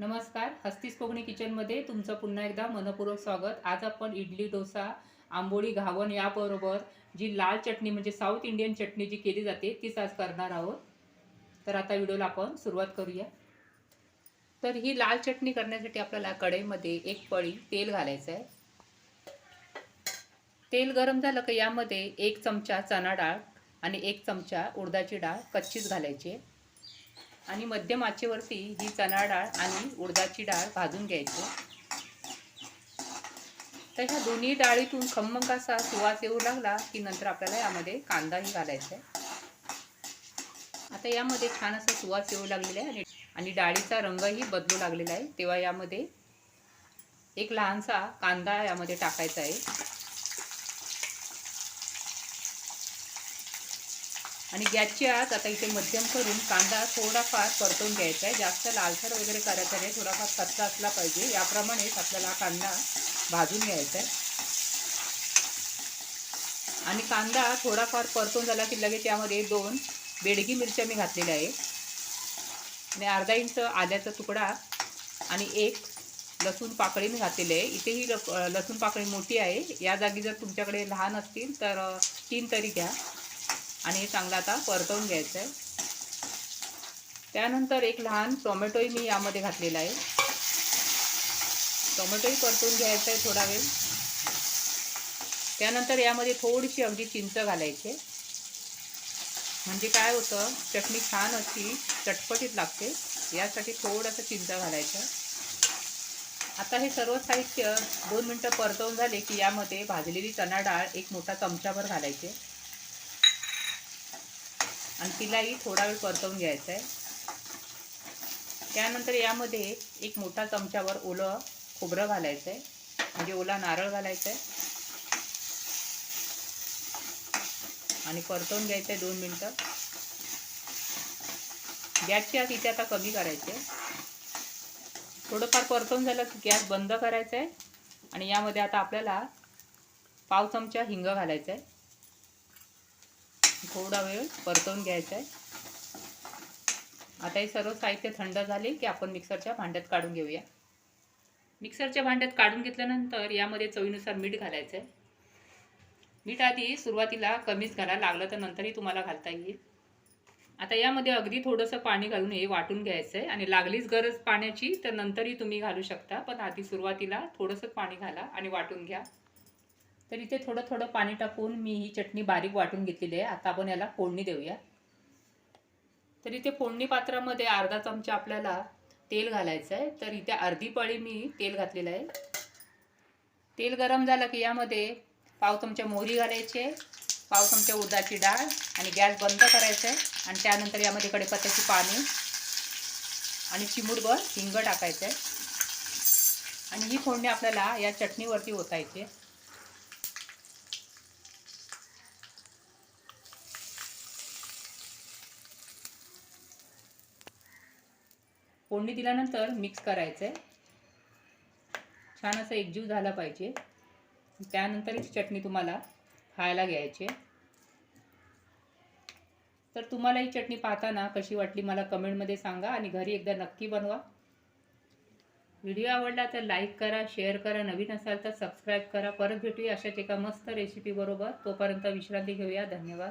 नमस्कार हस्तीस कोकणी किचनमध्ये तुमचं पुन्हा एकदा मनपूर्वक स्वागत. आज आपण इडली डोसा आंबोळी घावण याबरोबर जी लाल चटणी म्हणजे साऊथ इंडियन चटणी जी केली जाते तीच आज करणार आहोत. तर आता व्हिडिओला आपण सुरुवात करूया. तर ही लाल चटणी करण्यासाठी आपल्याला कढईमध्ये एक पळी तेल घालायचं आहे. तेल गरम झालं की यामध्ये एक चमचा चणा डाळ आणि एक चमचा उडदाची डाळ कच्चीच घालायची आहे. आणि मध्यम आचेवरती ही चणा डाळ आणि उडदाची डाळ भाजून घ्यायची. तर ह्या दोन्ही डाळीतून खमंग असा सुवास येऊ लागला की नंतर आपल्याला यामध्ये कांदाही घालायचा आहे. आता यामध्ये छान असा सुवास येऊ लागलेला आहे आणि आणि डाळीचा रंगही बदलू लागलेला आहे. तेव्हा यामध्ये एक लहानसा कांदा यामध्ये टाकायचा आहे. आणि गॅसची आत आता इथे मध्यम करून कांदा थोडाफार परतून घ्यायचा आहे. जास्त लालसर वगैरे करायचा नाही थोडाफार कच्चा असला पाहिजे. याप्रमाणेच आपल्याला कांदा भाजून घ्यायचा आहे. आणि कांदा थोडाफार परतून झाला की लगेच यामध्ये दोन बेडगी मिरच्या मी घातलेल्या आहे आणि अर्धा इंच आल्याचा तुकडा आणि एक लसूण पाकळी मी घातलेली आहे. इथे ही लसूण पाकळी मोठी आहे. या जागी जर तुमच्याकडे लहान असतील तर तीन तरी घ्या. आणि हे चांगलं आता परतवून घ्यायचं आहे त्यानंतर एक लहान टोमॅटोही मी यामध्ये घातलेला आहे. टोमॅटोही परतवून घ्यायचं आहे थोडा वेळ. त्यानंतर यामध्ये थोडीशी अगदी चिंच घालायची. म्हणजे काय होतं चटणी छान अशी चटपटीत लागते. यासाठी थोडंसं चिंच घालायचं. आता हे सर्व साहित्य दोन मिनटं परतवून झाले की यामध्ये भाजलेली चणा डाळ एक मोठा चमचाभर घालायचे. आणि तिलाही थोडा वेळ परतवून घ्यायचा आहे. त्यानंतर यामध्ये एक मोठा चमचावर ओलं खोबरं घालायचं आहे म्हणजे ओला नारळ घालायचा आहे आणि परतवून घ्यायचं आहे दोन मिनटं. गॅसची आत इथे आता कमी करायचे थोडंफार परतवून झालं की गॅस बंद करायचा आहे आणि यामध्ये आता आपल्याला पाव चमचा हिंग घालायचा आहे थोडा वेळ परतवून घ्यायचा आहे. आता हे सर्व साहित्य थंड झाले की आपण मिक्सरच्या भांड्यात काढून घेऊया. मिक्सरच्या भांड्यात काढून घेतल्यानंतर यामध्ये चवीनुसार मीठ घालायचं आहे. मीठ आधी सुरुवातीला कमीच घाला लागलं तर नंतरही तुम्हाला घालता येईल. आता यामध्ये अगदी थोडंसं पाणी घालून हे वाटून घ्यायचं आहे आणि लागलीच गरज पाण्याची तर नंतरही तुम्ही घालू शकता पण आधी सुरुवातीला थोडंसं पाणी घाला आणि वाटून घ्या. तर इथे थोडं थोडं पाणी टाकून मी ही चटणी बारीक वाटून घेतलेली आहे. आता आपण याला फोडणी देऊया. तर इथे फोडणी पात्रामध्ये अर्धा चमचा आपल्याला तेल घालायचं आहे. तर इथे अर्धी पळी मी तेल घातलेलं आहे. तेल गरम झालं की यामध्ये पाव चमचा मोहरी घालायचे पाव चमचा उदाची डाळ आणि गॅस बंद करायचा आहे. आणि त्यानंतर यामध्ये कडेपत्त्याची पाने आणि चिमूटभर हिंग टाकायचं आहे. आणि ही फोडणी आपल्याला या चटणीवरती ओतायची आहे. फोडणी दिल्यानंतर मिक्स करायचं आहे छान असं एकजीव झाला पाहिजे. त्यानंतर चटणी तुम्हाला खायला घ्यायची तर तुम्हाला ही चटणी पाहताना कशी वाटली मला कमेंटमध्ये सांगा आणि घरी एकदा नक्की बनवा. व्हिडिओ आवडला तर लाईक करा शेअर करा नवीन असाल तर सबस्क्राईब करा. परत भेटूया अशाच एका मस्त रेसिपीबरोबर तोपर्यंत विश्रांती घेऊया. धन्यवाद.